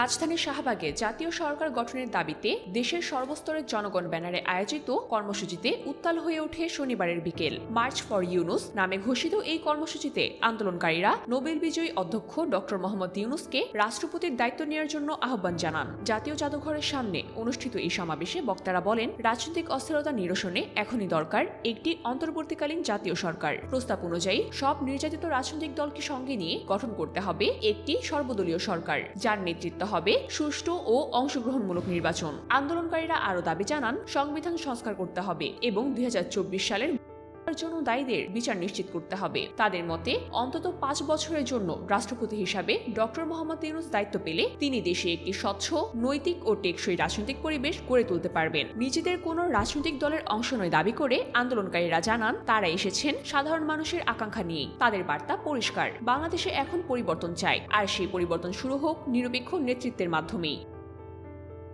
রাজধানীর শাহবাগে জাতীয় সরকার গঠনের দাবিতে দেশের সর্বস্তরের জনগণ ব্যানারে আয়োজিত কর্মসূচিতে উত্তাল হয়ে ওঠে শনিবারের বিকেল। মার্চ ফর ইউনুস নামে ঘোষিত এই কর্মসূচিতে আন্দোলনকারীরা নোবেল বিজয়ী অধ্যক্ষ ডক্টর মোহাম্মদ ইউনুসকে রাষ্ট্রপতির দায়িত্ব নেওয়ার জন্য আহ্বান জানান। জাতীয় জাদুঘরের সামনে অনুষ্ঠিত এই সমাবেশে বক্তারা বলেন, রাজনৈতিক অস্থিরতা নিরসনে এখনই দরকার একটি অন্তর্বর্তীকালীন জাতীয় সরকার। প্রস্তাব অনুযায়ী সব নির্যাতিত রাজনৈতিক দলকে সঙ্গে নিয়ে গঠন করতে হবে একটি সর্বদলীয় সরকার, যার নেতৃত্ব হবে সুষ্ঠু ও অংশগ্রহণমূলক নির্বাচন। আন্দোলনকারীরা আরও দাবি জানান, সংবিধান সংস্কার করতে হবে এবং দুই হাজার চব্বিশ সালের জন্য দায়ীদের বিচার নিশ্চিত করতে হবে। তাদের মতে, অন্তত পাঁচ বছরের জন্য রাষ্ট্রপতি হিসাবে ডক্টর মোহাম্মদ ইউনুস দায়িত্ব পেলে তিনি দেশে একটি স্বচ্ছ, নৈতিক ও টেকসই রাজনৈতিক পরিবেশ গড়ে তুলতে পারবেন। নিজেদের কোনো রাজনৈতিক দলের অংশ নয় দাবি করে আন্দোলনকারীরা জানান, তারা এসেছেন সাধারণ মানুষের আকাঙ্ক্ষা নিয়েই তাদের বার্তা পরিষ্কার। বাংলাদেশে এখন পরিবর্তন চাই। আর সেই পরিবর্তন শুরু হোক নিরপেক্ষ নেতৃত্বের মাধ্যমেই।